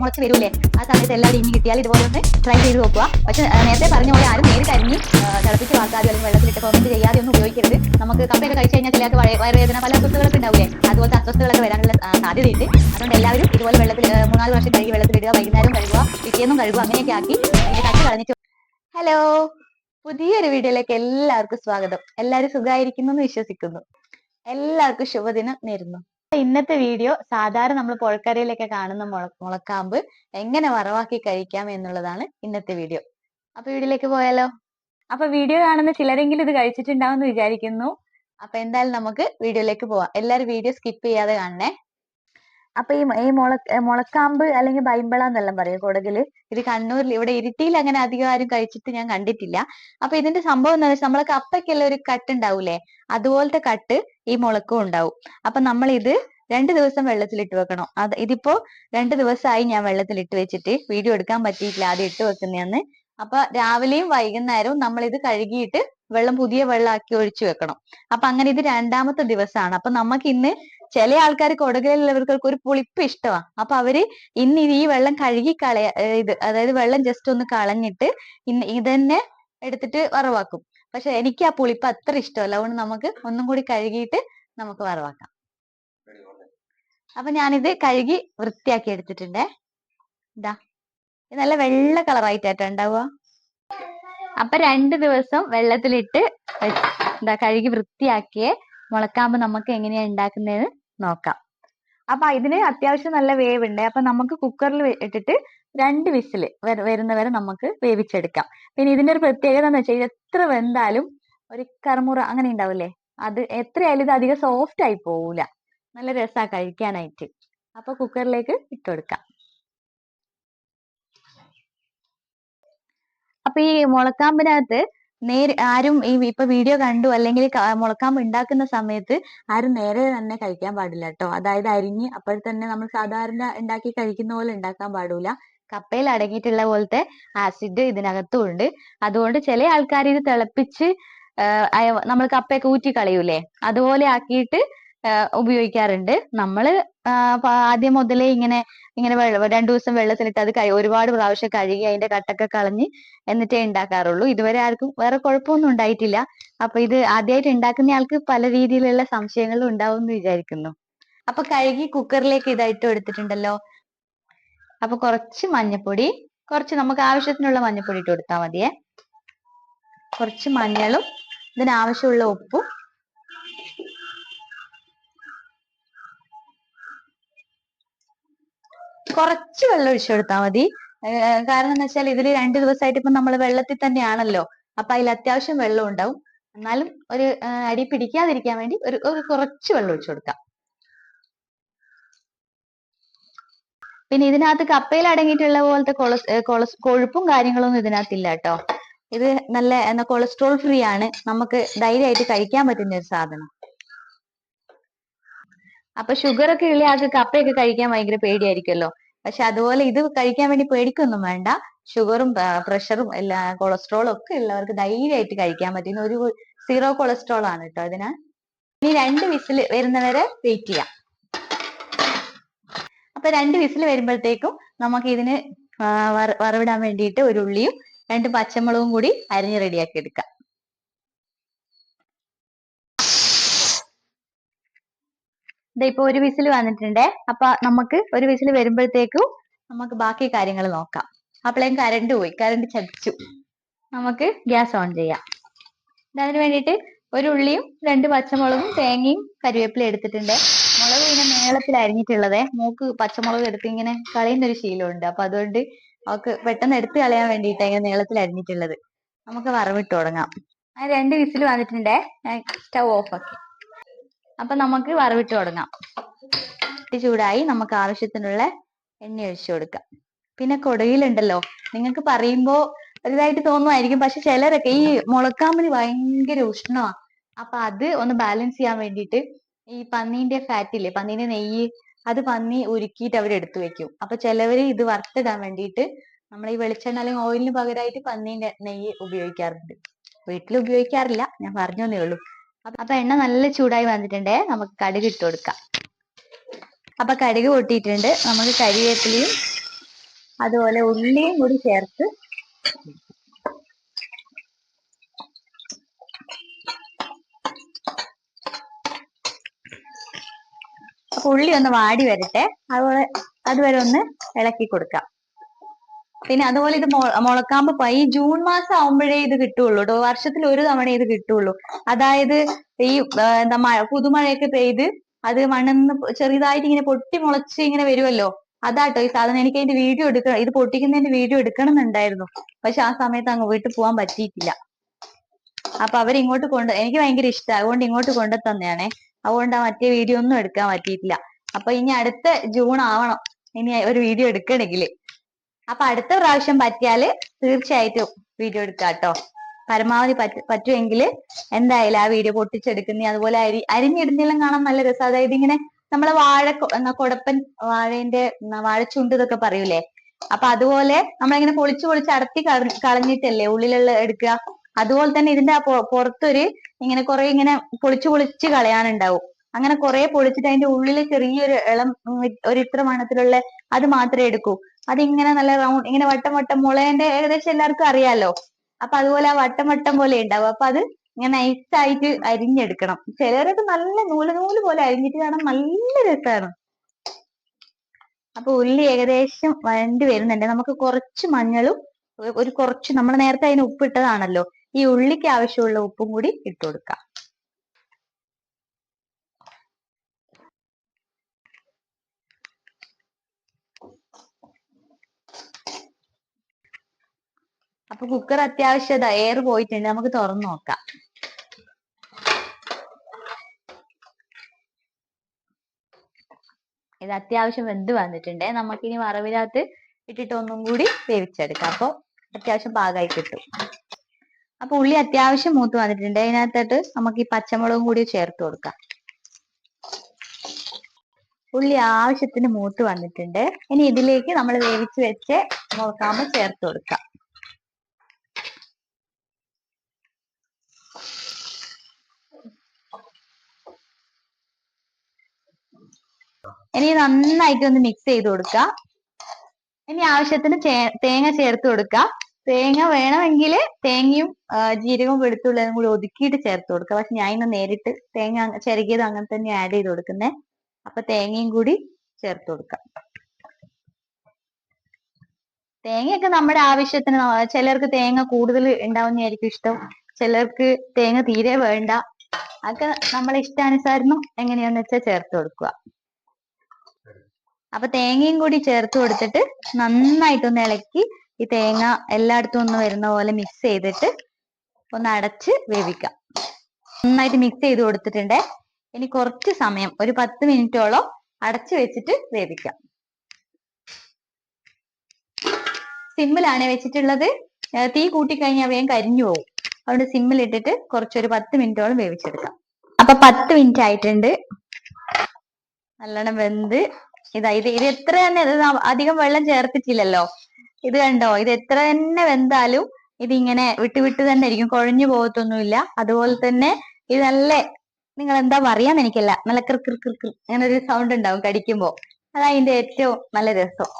മുളച്ച് വരൂലേ? ആ സമയത്ത് എല്ലാവരും ഇനി കിട്ടിയാൽ ഇതുപോലെ ഒന്ന് ട്രൈ ചെയ്ത് നോക്കുക. പക്ഷെ നേരത്തെ പറഞ്ഞ പോലെ ആരും നേരിട്ട് അരിഞ്ഞ് തിളപ്പിച്ച് വാർത്താതെ അല്ലെങ്കിൽ വെള്ളത്തിലിട്ട് ഫെർമെന്റ് ചെയ്യാതെ ഒന്നും ഉപയോഗിക്കരുത്. നമുക്ക് കപ്പയൊക്കെ കഴിച്ച് കഴിഞ്ഞാൽ ചിലർക്ക് വയ- വയറുവേദന പല അസ്വസ്ഥകളൊക്കെ ഉണ്ടാവില്ലേ അതുപോലത്തെ അസ്വസ്ഥകളൊക്കെ വരാനുള്ള സാധ്യതയുണ്ട്. അതുകൊണ്ട് എല്ലാവരും ഇതുപോലെ വെള്ളത്തിൽ മൂന്നാൽ വർഷം കഴുകി വെള്ളത്തിലിടുക വൈകുന്നേരം കഴുകുക പിറ്റേന്നും കഴുകുക അങ്ങനെയൊക്കെ ആക്കി പിന്നെ കട്ട് കളഞ്ഞിട്ട് ഹലോ പുതിയൊരു വീഡിയോയിലേക്ക് എല്ലാവർക്കും സ്വാഗതം. എല്ലാവരും സുഖമായിരിക്കുന്നു എന്ന് വിശ്വസിക്കുന്നു. എല്ലാവർക്കും ശുഭദിനം നേരുന്നു. ഇന്നത്തെ വീഡിയോ സാധാരണ നമ്മൾ പുഴക്കരയിലൊക്കെ കാണുന്ന മുള മുളക്കാമ്പ് എങ്ങനെ വറവാക്കി കഴിക്കാം എന്നുള്ളതാണ് ഇന്നത്തെ വീഡിയോ. അപ്പൊ വീഡിയോയിലേക്ക് പോയാലോ? അപ്പൊ വീഡിയോ കാണുന്ന ചിലരെങ്കിലും ഇത് കഴിച്ചിട്ടുണ്ടാവും എന്ന് വിചാരിക്കുന്നു. അപ്പൊ എന്തായാലും നമുക്ക് വീഡിയോയിലേക്ക് പോവാം. എല്ലാരും വീഡിയോ സ്കിപ്പ് ചെയ്യാതെ കാണണേ. അപ്പൊ ഈ ഈ മുള മുളക്കാമ്പ് അല്ലെങ്കിൽ ബൈമ്പള എന്നെല്ലാം പറയും കൊടകിൽ. ഇത് കണ്ണൂരിൽ ഇവിടെ ഇരിട്ടിയിൽ അങ്ങനെ അധികം ആരും കഴിച്ചിട്ട് ഞാൻ കണ്ടിട്ടില്ല. അപ്പൊ ഇതിന്റെ സംഭവം എന്താ വെച്ചാൽ നമ്മളെ കപ്പയ്ക്കെല്ലാം ഒരു കട്ട് ഉണ്ടാവൂലേ അതുപോലത്തെ കട്ട് ഈ മുളക്കും ഉണ്ടാവും. അപ്പൊ നമ്മൾ ഇത് രണ്ട് ദിവസം വെള്ളത്തിൽ ഇട്ട് വെക്കണം. അത് ഇതിപ്പോ രണ്ട് ദിവസമായി ഞാൻ വെള്ളത്തിൽ ഇട്ട് വെച്ചിട്ട് വീഡിയോ എടുക്കാൻ പറ്റിയിട്ടില്ല ആദ്യം ഇട്ട് വെക്കുന്നതെന്ന് അപ്പൊ രാവിലെയും വൈകുന്നേരവും നമ്മൾ ഇത് കഴുകിയിട്ട് വെള്ളം പുതിയ വെള്ളമാക്കി ഒഴിച്ചു വെക്കണം. അപ്പൊ അങ്ങനെ ഇത് രണ്ടാമത്തെ ദിവസമാണ് അപ്പൊ നമുക്ക് ഇന്ന് ചില ആൾക്കാർ കൊടകിലുള്ളവർക്ക് ഒരു പുളിപ്പ് ഇഷ്ടമാണ് അപ്പൊ അവർ ഇന്ന് ഈ വെള്ളം കഴുകി കളയ ഇത് അതായത് വെള്ളം ജസ്റ്റ് ഒന്ന് കളഞ്ഞിട്ട് ഇന്ന് ഇതന്നെ എടുത്തിട്ട് വറവാക്കും. പക്ഷെ എനിക്ക് ആ പുളിപ്പ് അത്ര ഇഷ്ടമല്ല. അതുകൊണ്ട് നമുക്ക് ഒന്നും കൂടി കഴുകിയിട്ട് നമുക്ക് വറവാക്കാം. അപ്പൊ ഞാനിത് കഴുകി വൃത്തിയാക്കി എടുത്തിട്ടുണ്ടേ. ഇതാ ഇത് നല്ല വെള്ള കളറായിട്ടാട്ടോ ഉണ്ടാവുക. അപ്പൊ രണ്ട് ദിവസം വെള്ളത്തിലിട്ട് എന്താ കഴുകി വൃത്തിയാക്കിയേ മുളക്കാമ്പ് നമുക്ക് എങ്ങനെയാ ഉണ്ടാക്കുന്നതെന്ന് നോക്കാം. അപ്പൊ ഇതിന് അത്യാവശ്യം നല്ല വേവ് ഉണ്ട് അപ്പൊ നമുക്ക് കുക്കറിൽ ഇട്ടിട്ട് രണ്ട് വിസിൽ വരുന്നവരെ നമുക്ക് വേവിച്ചെടുക്കാം. പിന്നെ ഇതിന്റെ ഒരു പ്രത്യേകത എന്ന് വെച്ചാൽ എത്ര വെന്താലും ഒരു കറുമുറ അങ്ങനെ ഉണ്ടാവില്ലേ അത് എത്രയായാലും ഇത് അധികം സോഫ്റ്റ് ആയി പോവൂല. നല്ല രസാ കഴിക്കാനായിട്ട്. അപ്പൊ കുക്കറിലേക്ക് ഇട്ടുകൊടുക്കാം അപ്പൊ ഈ മുളക്കാമ്പിനകത്ത് നേരെ ആരും ഈ ഇപ്പൊ വീഡിയോ കണ്ടു അല്ലെങ്കിൽ മുളക്കാൻ ഉണ്ടാക്കുന്ന സമയത്ത് ആരും നേരെ തന്നെ കഴിക്കാൻ പാടില്ല കേട്ടോ. അതായത് അരിഞ്ഞ് അപ്പോൾ തന്നെ നമ്മൾ സാധാരണ ഉണ്ടാക്കി കഴിക്കുന്ന പോലെ ഉണ്ടാക്കാൻ പാടില്ല കപ്പയിൽ അടങ്ങിയിട്ടുള്ള പോലത്തെ ആസിഡ് ഇതിനകത്തും ഉണ്ട്. അതുകൊണ്ട് ചില ആൾക്കാർ ഇത് തിളപ്പിച്ച് നമ്മൾ കപ്പയൊക്കെ ഊറ്റി കളയൂലേ? അതുപോലെ ആക്കിയിട്ട് ഉപയോഗിക്കാറുണ്ട്. നമ്മൾ ആദ്യം മുതലേ ഇങ്ങനെ ഇങ്ങനെ രണ്ടു ദിവസം വെള്ളത്തിലിട്ട് അത് ഒരുപാട് പ്രാവശ്യം കഴുകി അതിന്റെ കട്ടൊക്കെ കളഞ്ഞ് എന്നിട്ടേ ഉണ്ടാക്കാറുള്ളൂ ഇതുവരെ ആർക്കും വേറെ കുഴപ്പമൊന്നും ഉണ്ടായിട്ടില്ല. അപ്പൊ ഇത് ആദ്യമായിട്ട് ഉണ്ടാക്കുന്ന ആൾക്ക് പല രീതിയിലുള്ള സംശയങ്ങളും ഉണ്ടാവും എന്ന് വിചാരിക്കുന്നു. അപ്പൊ കഴുകി കുക്കറിലേക്ക് ഇതായിട്ട് എടുത്തിട്ടുണ്ടല്ലോ അപ്പൊ കുറച്ച് മഞ്ഞപ്പൊടി കുറച്ച് നമുക്ക് ആവശ്യത്തിനുള്ള മഞ്ഞപ്പൊടി ഇട്ട് കൊടുത്താൽ മതിയേ. കുറച്ച് മഞ്ഞളും ഇതിനാവശ്യമുള്ള ഉപ്പും കുറച്ച് വെള്ളം ഒഴിച്ചു കൊടുത്താൽ മതി. കാരണം എന്ന് വെച്ചാൽ ഇതിൽ രണ്ട് ദിവസമായിട്ട് ഇപ്പൊ നമ്മൾ വെള്ളത്തിൽ തന്നെയാണല്ലോ. അപ്പൊ അതിൽ അത്യാവശ്യം വെള്ളം ഉണ്ടാവും. എന്നാലും ഒരു അടി പിടിക്കാതിരിക്കാൻ വേണ്ടി ഒരു ഒരു കുറച്ച് വെള്ളം ഒഴിച്ചു കൊടുക്കാം. പിന്നെ ഇതിനകത്ത് കപ്പയിൽ അടങ്ങിയിട്ടുള്ള പോലത്തെ കൊളസ് കൊഴുപ്പും കാര്യങ്ങളൊന്നും ഇതിനകത്തില്ല കേട്ടോ. ഇത് നല്ല കൊളസ്ട്രോൾ ഫ്രീ ആണ്. നമുക്ക് ധൈര്യമായിട്ട് കഴിക്കാൻ പറ്റുന്ന ഒരു സാധനം. അപ്പൊ ഷുഗർ ഒക്കെ ഉള്ള ആൾക്ക് കപ്പയൊക്കെ കഴിക്കാൻ ഭയങ്കര പേടിയായിരിക്കുമല്ലോ. പക്ഷെ അതുപോലെ ഇത് കഴിക്കാൻ വേണ്ടി പേടിക്കൊന്നും വേണ്ട. ഷുഗറും പ്രഷറും എല്ലാ കൊളസ്ട്രോളും ഒക്കെ ഉള്ളവർക്ക് ധൈര്യമായിട്ട് കഴിക്കാൻ പറ്റുന്ന ഒരു സീറോ കൊളസ്ട്രോൾ ആണ് കേട്ടോ അതിനാൽ ഇനി രണ്ട് വിസിൽ വരുന്നവരെ വെയിറ്റ് ചെയ്യാം. അപ്പൊ രണ്ട് വിസിൽ വരുമ്പോഴത്തേക്കും നമുക്ക് ഇതിന് വറവിടാൻ വേണ്ടിയിട്ട് ഒരു ഉള്ളിയും രണ്ട് പച്ചമുളകും കൂടി അരിഞ്ഞ് റെഡിയാക്കി എടുക്കാം. ഇപ്പൊ ഒരു വിസിൽ വന്നിട്ടുണ്ട്. അപ്പൊ നമുക്ക് ഒരു വിസിൽ വരുമ്പോഴത്തേക്കും നമുക്ക് ബാക്കി കാര്യങ്ങൾ നോക്കാം. അപ്പോഴേക്കും കരണ്ട് പോയി. കരണ്ട് ചതിച്ചു നമുക്ക് ഗ്യാസ് ഓൺ ചെയ്യാം. അതിന് വേണ്ടിയിട്ട് ഒരു ഉള്ളിയും രണ്ട് പച്ചമുളകും തേങ്ങയും കരിവേപ്പിലയും എടുത്തിട്ടുണ്ട്. മുളക് ഇങ്ങനെ നീളത്തിൽ അരിഞ്ഞിട്ടുള്ളത്. മൂക്ക് പച്ചമുളക് എടുത്ത് ഇങ്ങനെ കളയുന്ന ഒരു ശീലമുണ്ട്. അപ്പൊ അതുകൊണ്ട് അവക്ക് പെട്ടെന്ന് എടുത്ത് കളയാൻ വേണ്ടിയിട്ട് ഇങ്ങനെ നീളത്തിൽ അരിഞ്ഞിട്ടുള്ളത്. നമുക്ക് വറവിട്ട് തുടങ്ങാം. രണ്ട് വിസിൽ വന്നിട്ടുണ്ട്. സ്റ്റൗ ഓഫ് ആക്കി. അപ്പൊ നമുക്ക് വറവിട്ട് തുടങ്ങാം. ചൂടായി നമുക്ക് ആവശ്യത്തിനുള്ള എണ്ണ ഒഴിച്ചു കൊടുക്കാം. പിന്നെ കൊടയിലുണ്ടല്ലോ നിങ്ങൾക്ക് പറയുമ്പോ ഒരിതായിട്ട് തോന്നുമായിരിക്കും പക്ഷെ ചിലരൊക്കെ ഈ മുളക്കാമ്പിന് ഭയങ്കര ഉഷ്ണമാ. അപ്പൊ അത് ഒന്ന് ബാലൻസ് ചെയ്യാൻ വേണ്ടിയിട്ട് ഈ പന്നീന്റെ ഫാറ്റ് ഇല്ലേ പന്നീന്റെ നെയ്യ് അത് പന്നി ഉരുക്കിയിട്ട് അവർ എടുത്തു വെക്കും. അപ്പൊ ചിലവര് ഇത് വറുത്തിടാൻ വേണ്ടിയിട്ട് നമ്മൾ ഈ വെളിച്ചെണ്ണ അല്ലെങ്കിൽ ഓയിലിന് പകരമായിട്ട് പന്നീന്റെ നെയ്യ് ഉപയോഗിക്കാറുണ്ട്. വീട്ടിൽ ഉപയോഗിക്കാറില്ല ഞാൻ പറഞ്ഞേ ഉള്ളൂ. അപ്പൊ എണ്ണ നല്ല ചൂടായി വന്നിട്ടുണ്ടേ. നമുക്ക് കടുക് ഇട്ട് കൊടുക്കാം. അപ്പൊ കടുക് പൊട്ടിയിട്ടുണ്ട്. നമുക്ക് കരിവേപ്പിലയും അതുപോലെ ഉള്ളിയും കൂടി ചേർത്ത് അപ്പൊ ഉള്ളി ഒന്ന് വാടി വരട്ടെ. അതുപോലെ അതുവരെ ഒന്ന് ഇളക്കി കൊടുക്കാം. പിന്നെ അതുപോലെ ഇത് മുളക്കാമ്പ് പൈ ജൂൺ മാസം ആവുമ്പോഴേ ഇത് കിട്ടുള്ളൂ കേട്ടോ വർഷത്തിൽ ഒരു തവണ ഇത് കിട്ടുള്ളൂ. അതായത് ഈ എന്താ മഴ പുതുമഴയൊക്കെ പെയ്ത് അത് മണ്ണിന്ന് ചെറുതായിട്ട് ഇങ്ങനെ പൊട്ടി മുളച്ച് ഇങ്ങനെ വരുമല്ലോ അതാട്ടോ ഈ സാധനം. എനിക്ക് അതിന്റെ വീഡിയോ എടുക്കണം ഇത് പൊട്ടിക്കുന്നതിന്റെ വീഡിയോ എടുക്കണം എന്നുണ്ടായിരുന്നു പക്ഷെ ആ സമയത്ത് അങ്ങ് വീട്ടിൽ പോകാൻ പറ്റിയിട്ടില്ല. അപ്പൊ അവരിങ്ങോട്ട് കൊണ്ട് എനിക്ക് ഭയങ്കര ഇഷ്ടം. അതുകൊണ്ട് ഇങ്ങോട്ട് കൊണ്ടു തന്നെയാണേ. അതുകൊണ്ട് ആ മറ്റേ വീഡിയോ ഒന്നും എടുക്കാൻ പറ്റിയിട്ടില്ല. അപ്പൊ ഇനി അടുത്ത ജൂൺ ആവണം. ഇനി ഒരു വീഡിയോ എടുക്കണമെങ്കിൽ അപ്പൊ അടുത്ത പ്രാവശ്യം പറ്റിയാൽ തീർച്ചയായിട്ടും വീഡിയോ എടുക്കാട്ടോ കേട്ടോ പരമാവധി പറ്റ പറ്റുമെങ്കിൽ എന്തായാലും ആ വീഡിയോ പൊട്ടിച്ചെടുക്കുന്ന. അതുപോലെ അരി അരിഞ്ഞിടുന്നെല്ലാം കാണാൻ നല്ല രസം. അതായത് ഇങ്ങനെ നമ്മളെ വാഴ കൊടപ്പൻ വാഴേന്റെ വാഴച്ചുണ്ട് ഇതൊക്കെ പറയൂലേ? അപ്പൊ അതുപോലെ നമ്മളിങ്ങനെ പൊളിച്ച് പൊളിച്ച് അടത്തി കള- കളഞ്ഞിട്ടല്ലേ ഉള്ളിലുള്ള എടുക്കുക. അതുപോലെ തന്നെ ഇതിന്റെ ആ പുറത്തൊരു ഇങ്ങനെ കുറെ ഇങ്ങനെ പൊളിച്ച് പൊളിച്ച് കളയാനുണ്ടാവും. അങ്ങനെ കുറെ പൊളിച്ചിട്ട് അതിന്റെ ഉള്ളിൽ ചെറിയൊരു ഇളം ഒരു ഇത്ര മണത്തിലുള്ള അത് മാത്രമേ എടുക്കൂ. അതിങ്ങനെ നല്ല റൗണ്ട് ഇങ്ങനെ വട്ടം വട്ടം മുളേന്റെ ഏകദേശം എല്ലാവർക്കും അറിയാലോ. അപ്പൊ അതുപോലെ ആ വട്ടം വട്ടം പോലെ ഉണ്ടാവും. അപ്പൊ അത് ഇങ്ങനെ നൈസായിട്ട് അരിഞ്ഞെടുക്കണം. ചിലരൊക്കെ നല്ല നൂൽ നൂൽ പോലെ അരിഞ്ഞിട്ട് കാണാൻ നല്ല രസമാണ് അപ്പൊ ഉള്ളി ഏകദേശം വഴണ്ടി വരുന്നുണ്ട്. നമുക്ക് കുറച്ച് മഞ്ഞളും ഒരു കുറച്ച് നമ്മൾ നേരത്തെ അതിന് ഉപ്പിട്ടതാണല്ലോ ഈ ഉള്ളിക്ക് ആവശ്യമുള്ള ഉപ്പും കൂടി ഇട്ടു കൊടുക്കാം. അപ്പൊ കുക്കർ അത്യാവശ്യം എയർ പോയിട്ടുണ്ട്. നമുക്ക് തുറന്നു നോക്കാം. ഇത് അത്യാവശ്യം വെന്ത് വന്നിട്ടുണ്ട്. നമുക്കിനി വറവിനകത്ത് ഇട്ടിട്ട് ഒന്നും കൂടി വേവിച്ചെടുക്കാം. അപ്പൊ അത്യാവശ്യം പാകമായി കിട്ടും. അപ്പൊ ഉള്ളി അത്യാവശ്യം മൂത്ത് വന്നിട്ടുണ്ട്. അതിനകത്തോട്ട് നമുക്ക് ഈ പച്ചമുളകും കൂടി ചേർത്ത് കൊടുക്കാം. ഉള്ളി ആവശ്യത്തിന് മൂത്ത് വന്നിട്ടുണ്ട്. ഇനി ഇതിലേക്ക് നമ്മൾ വേവിച്ച് വെച്ച് മുളക്കാമ്പ് ചേർത്ത് കൊടുക്കാം. ഇനി നന്നായിട്ട് ഒന്ന് മിക്സ് ചെയ്ത് കൊടുക്കുക ഇനി ആവശ്യത്തിന് തേങ്ങ ചേർത്ത് കൊടുക്കുക തേങ്ങ വേണമെങ്കിൽ തേങ്ങയും ജീരകവും വെളുത്തുള്ളതും കൂടി ഒതുക്കിയിട്ട് ചേർത്ത് കൊടുക്കുക പക്ഷെ ഞാൻ ഇന്ന് നേരിട്ട് തേങ്ങ ചിരകിയത് അങ്ങനെ തന്നെ ആഡ് ചെയ്ത് കൊടുക്കുന്നേ. അപ്പൊ തേങ്ങയും കൂടി ചേർത്ത് കൊടുക്കാം. തേങ്ങയൊക്കെ നമ്മുടെ ആവശ്യത്തിന് ചിലർക്ക് തേങ്ങ കൂടുതൽ ഉണ്ടാവുന്നതായിരിക്കും ഇഷ്ടം. ചിലർക്ക് തേങ്ങ തീരെ വേണ്ട. അതൊക്കെ നമ്മളെ ഇഷ്ടാനുസരണം എങ്ങനെയാന്ന് വെച്ചാൽ ചേർത്ത് കൊടുക്കുക. അപ്പൊ തേങ്ങയും കൂടി ചേർത്ത് കൊടുത്തിട്ട് നന്നായിട്ടൊന്ന് ഇളക്കി ഈ തേങ്ങ എല്ലായിടത്തും ഒന്ന് വരുന്ന പോലെ മിക്സ് ചെയ്തിട്ട് ഒന്ന് അടച്ച് വേവിക്കാം. നന്നായിട്ട് മിക്സ് ചെയ്ത് കൊടുത്തിട്ടുണ്ട്. ഇനി കുറച്ച് സമയം ഒരു പത്ത് മിനിറ്റോളം അടച്ചു വെച്ചിട്ട് വേവിക്കാം. സിമ്മിലാണ് വെച്ചിട്ടുള്ളത്. തീ കൂട്ടിക്കഴിഞ്ഞാൽ വേഗം കരിഞ്ഞു പോകും അതുകൊണ്ട് സിമ്മിലിട്ടിട്ട് കുറച്ചൊരു പത്ത് മിനിറ്റോളം വേവിച്ചെടുക്കാം. അപ്പൊ പത്ത് മിനിറ്റ് ആയിട്ടുണ്ട് നല്ലോണം വെന്ത് ഇതാ ഇത് ഇത് എത്ര തന്നെ ഇത് അധികം വെള്ളം ചേർത്തിട്ടില്ലല്ലോ. ഇത് കണ്ടോ ഇത് എത്ര തന്നെ വെന്താലും ഇതിങ്ങനെ വിട്ട് വിട്ട് തന്നെ ഇരിക്കും കുഴഞ്ഞു പോകത്തൊന്നുമില്ല. അതുപോലെ തന്നെ ഇത് നല്ല നിങ്ങൾ എന്താ പറയാന്ന് എനിക്കല്ല നല്ല കൃ കൃ കൃ അങ്ങനെ ഒരു സൗണ്ട് ഉണ്ടാവും കടിക്കുമ്പോ. അതാ അതിന്റെ ഏറ്റവും നല്ല രസം.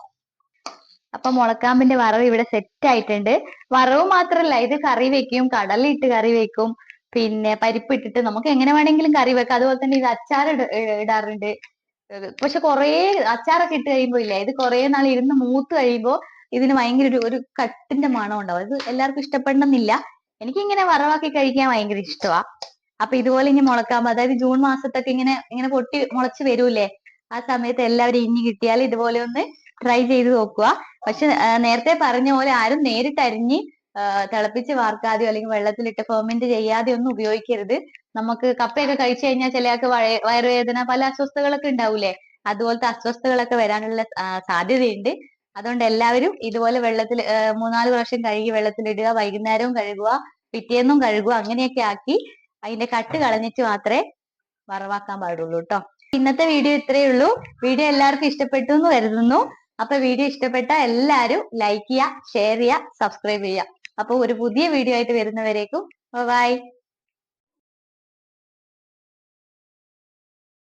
അപ്പൊ മുളക്കാമ്പിന്റെ വറവ് ഇവിടെ സെറ്റ് ആയിട്ടുണ്ട്. വറവ് മാത്രല്ല ഇത് കറി വെക്കും കടലിട്ട് കറി വെക്കും പിന്നെ പരിപ്പ് ഇട്ടിട്ട് നമുക്ക് എങ്ങനെ വേണമെങ്കിലും കറി വെക്കാം. അതുപോലെ തന്നെ ഇത് അച്ചാർ ഇട- ഇടാറുണ്ട്. പക്ഷെ കുറേ അച്ചാറൊക്കെ ഇട്ട് കഴിയുമ്പോ ഇല്ലേ ഇത് കുറേ നാൾ ഇരുന്ന് മൂത്ത് കഴിയുമ്പോ ഇതിന് ഭയങ്കര ഒരു ഒരു കട്ടിന്റെ മണം ഉണ്ടാവും. ഇത് എല്ലാവർക്കും ഇഷ്ടപ്പെടണമെന്നില്ല. എനിക്ക് ഇങ്ങനെ വറവാക്കി കഴിക്കാൻ ഭയങ്കര ഇഷ്ടമാ അപ്പൊ ഇതുപോലെ ഇനി മുളക്കാമ്പോ അതായത് ജൂൺ മാസത്തൊക്കെ ഇങ്ങനെ ഇങ്ങനെ പൊട്ടി മുളച്ച് വരൂലേ ആ സമയത്ത് എല്ലാവരും ഇനി കിട്ടിയാൽ ഇതുപോലെ ഒന്ന് ട്രൈ ചെയ്ത് നോക്കുക. പക്ഷെ നേരത്തെ പറഞ്ഞ പോലെ ആരും നേരിട്ട് അരിഞ്ഞ് തിളപ്പിച്ച് വാർക്കാതെയോ അല്ലെങ്കിൽ വെള്ളത്തിലിട്ട് ഫെർമെന്റ് ചെയ്യാതെയോ ഒന്നും ഉപയോഗിക്കരുത്. നമുക്ക് കപ്പയൊക്കെ കഴിച്ചു കഴിഞ്ഞാൽ ചിലയാൾക്ക് വയ- വയറുവേദന പല അസ്വസ്ഥതകളൊക്കെ ഉണ്ടാവൂലേ അതുപോലത്തെ അസ്വസ്ഥതകളൊക്കെ വരാനുള്ള സാധ്യതയുണ്ട്. അതുകൊണ്ട് എല്ലാവരും ഇതുപോലെ വെള്ളത്തിൽ മൂന്നാൽ പ്രാവശ്യം കഴുകി വെള്ളത്തിലിടുക വൈകുന്നേരവും കഴുകുക പിറ്റേന്നും കഴുകുക അങ്ങനെയൊക്കെ ആക്കി അതിന്റെ കട്ട് കളഞ്ഞിട്ട് മാത്രമേ വറവാക്കാൻ പാടുള്ളൂ കേട്ടോ. ഇന്നത്തെ വീഡിയോ ഇത്രയേ ഉള്ളൂ. വീഡിയോ എല്ലാവർക്കും ഇഷ്ടപ്പെട്ടു എന്ന് കരുതുന്നു. അപ്പൊ വീഡിയോ ഇഷ്ടപ്പെട്ട എല്ലാവരും ലൈക്ക് ചെയ്യുക ഷെയർ ചെയ്യുക സബ്സ്ക്രൈബ് ചെയ്യുക. അപ്പൊ ഒരു പുതിയ വീഡിയോ ആയിട്ട് വരുന്നവരേക്കും ബൈ